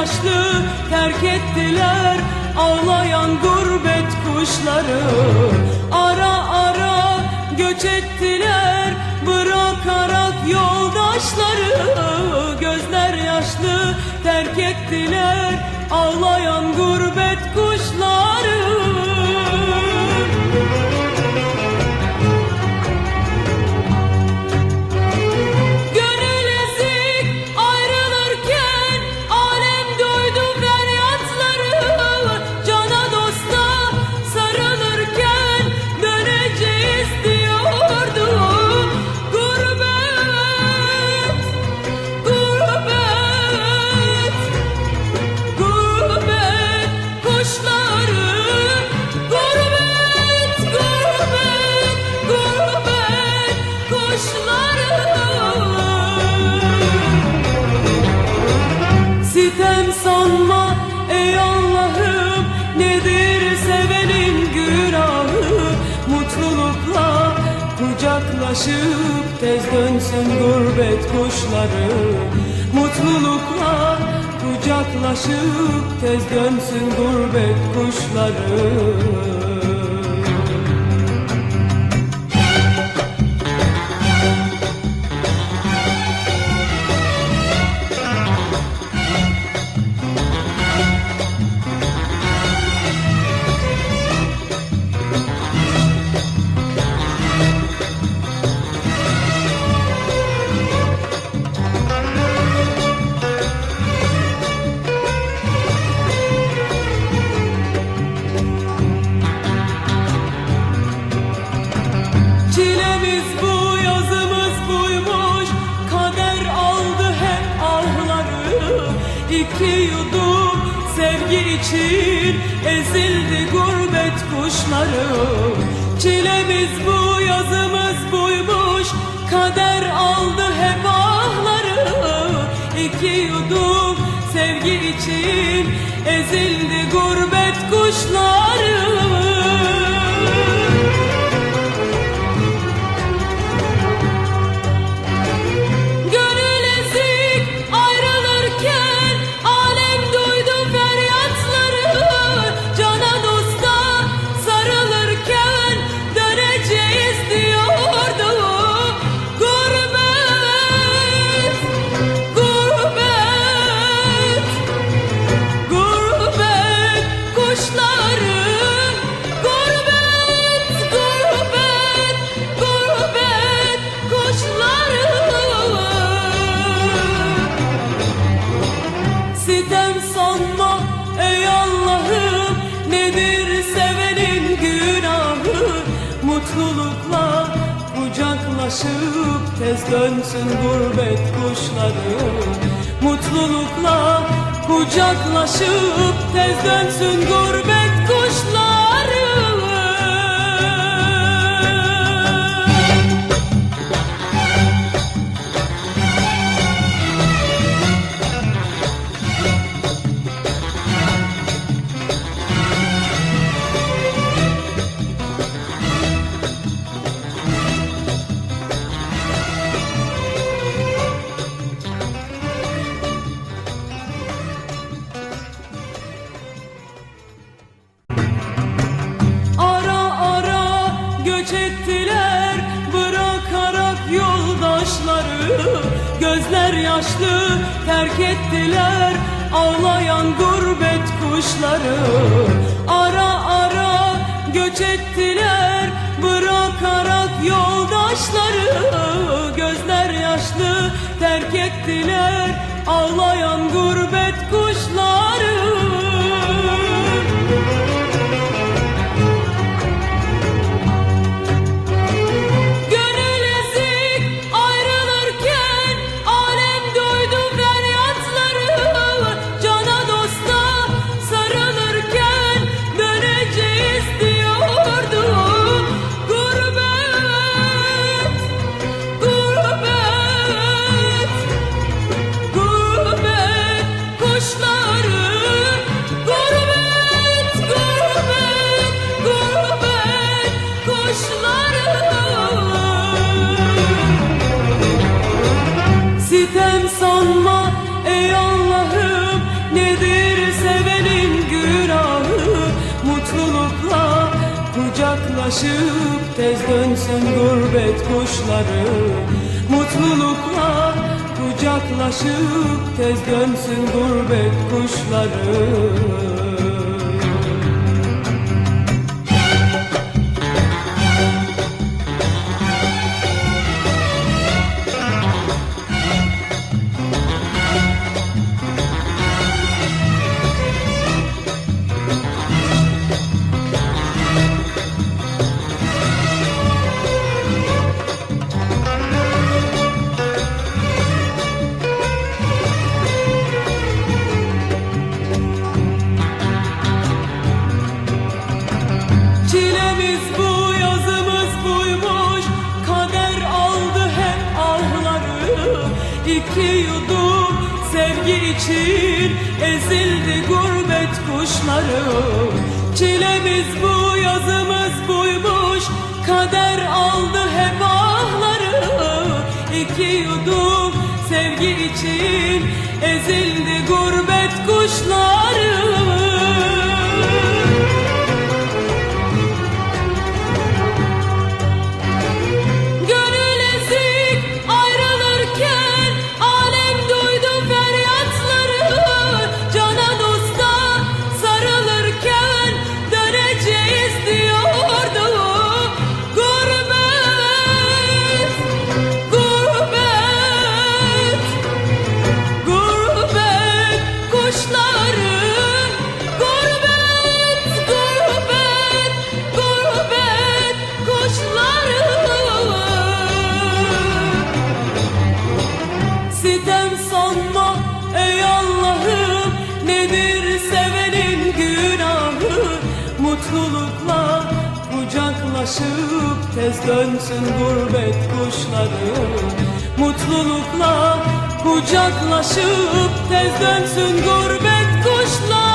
yaşlı terk ettiler Ağlayan gurbet kuşları. Ara ara göç ettiler Bırakarak yoldaşları. Gözler yaşlı terk ettiler Ağlayan gurbet kuşları Sitem sanma ey Allah'ım Nedir sevenin günahı? Mutlulukla kucaklaşıp Tez dönsün gurbet kuşları. Mutlulukla kucaklaşıp Tez dönsün gurbet kuşları için Ezildi gurbet kuşları. Çilemiz bu yazımız buymuş Kader aldı hep ahları. İki yudum sevgi için Ezildi gurbet kuşları Tez dönsün gurbet kuşları. Mutlulukla kucaklaşıp Tez dönsün gurbet yaşlı terk ettiler ağlayan gurbet kuşları. Ara ara göç ettiler bırakarak yoldaşları. Gözler yaşlı terk ettiler aşıp tez dönsün gurbet kuşları. Mutluluklar kucaklaşıp tez dönsün gurbet kuşları. için ezildi gurbet kuşları. Çilemiz bu yazımız buymuş. Kader aldı hep ahları. İki yudum sevgi için ezildi gurbet kuşları. gurbet kuşları Mutlulukla kucaklaşıp tez dönsün gurbet kuşları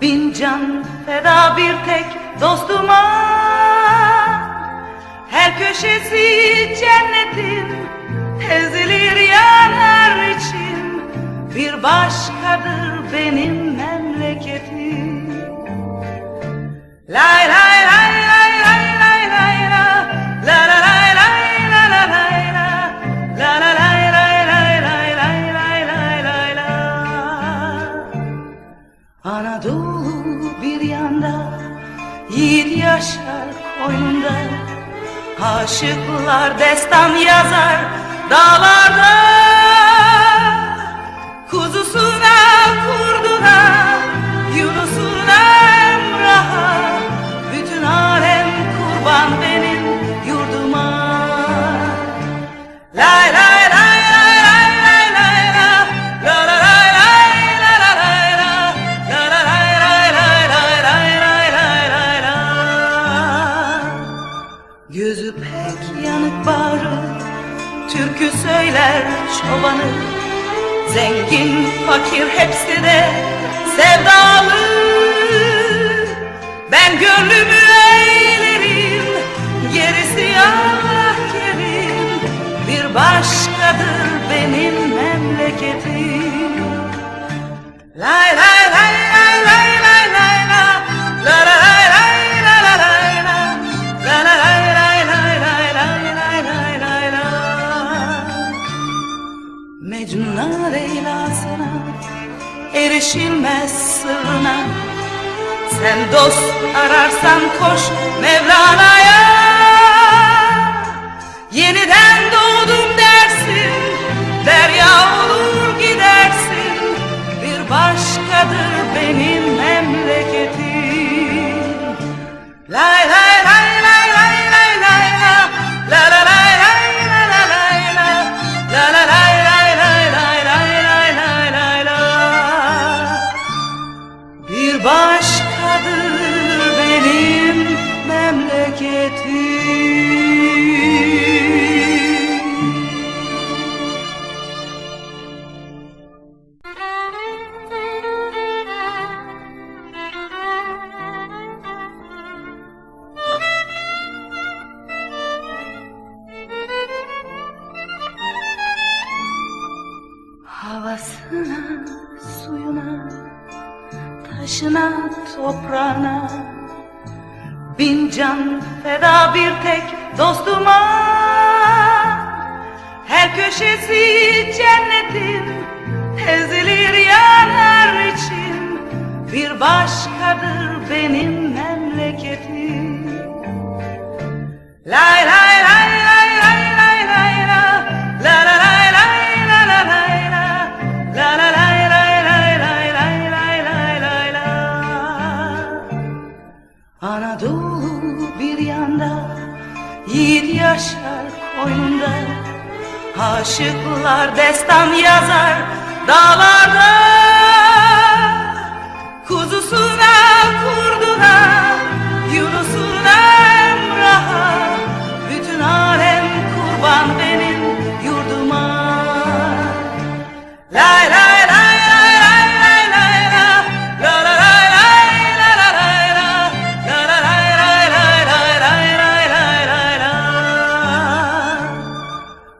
Bin can feda bir tek dostuma. Her köşesi cennetin Ezilir yanar için. Bir başkadır benim memleketim. Lay lay lay lay. Anadolu bir yanda Yiğit yaşar koynunda. Aşıklar destan yazar dağlarda. Kuzusuna kurduna Yunus'u Zengin, fakir hepsi de sevdalı. Ben gönlüm taşına, toprağına. Bin can feda bir tek dostuma. Her köşesi cennetin ezilir yanar için. Bir başkadır benim memleketim. Lay lay lay Aşıklar destan yazar dağlarda. Kuzusuna kurduna Yunus'una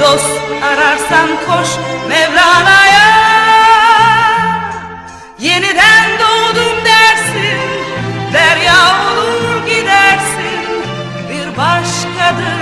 dost ararsan koş Mevlana'ya. Yeniden doğdum dersin Derya olur gidersin. Bir başkadır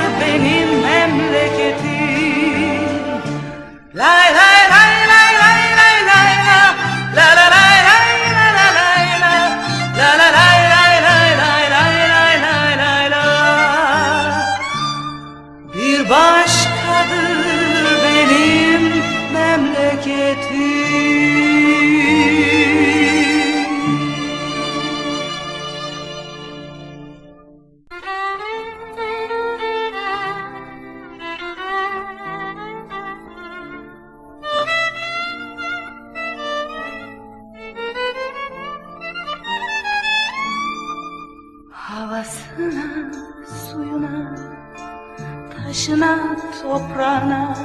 taşına, toprağına.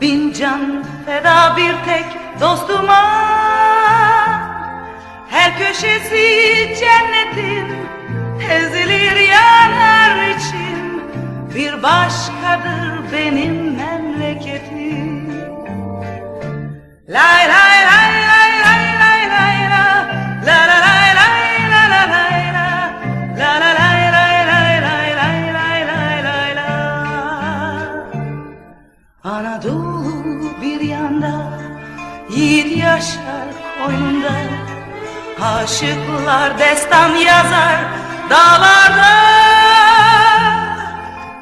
Bin can feda bir tek dostuma. Her köşesi cennetin ezilir yanar için Bir başkadır Aşıklar destan yazar dağlarda.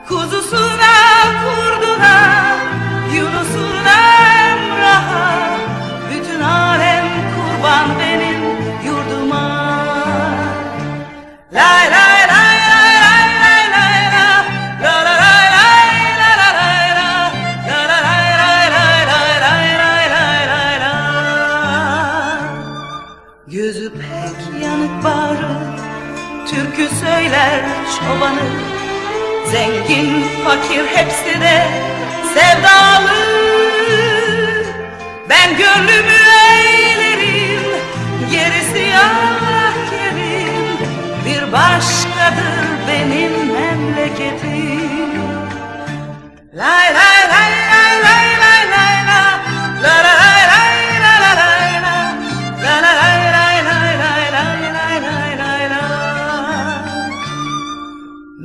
Kuzusuna kurduna Yunus'una Zengin, fakir hepsi de sevdalı. Ben gönlümü eğlerim, gerisi Allah kerim Bir başkadır benim memleketim. Lay lay.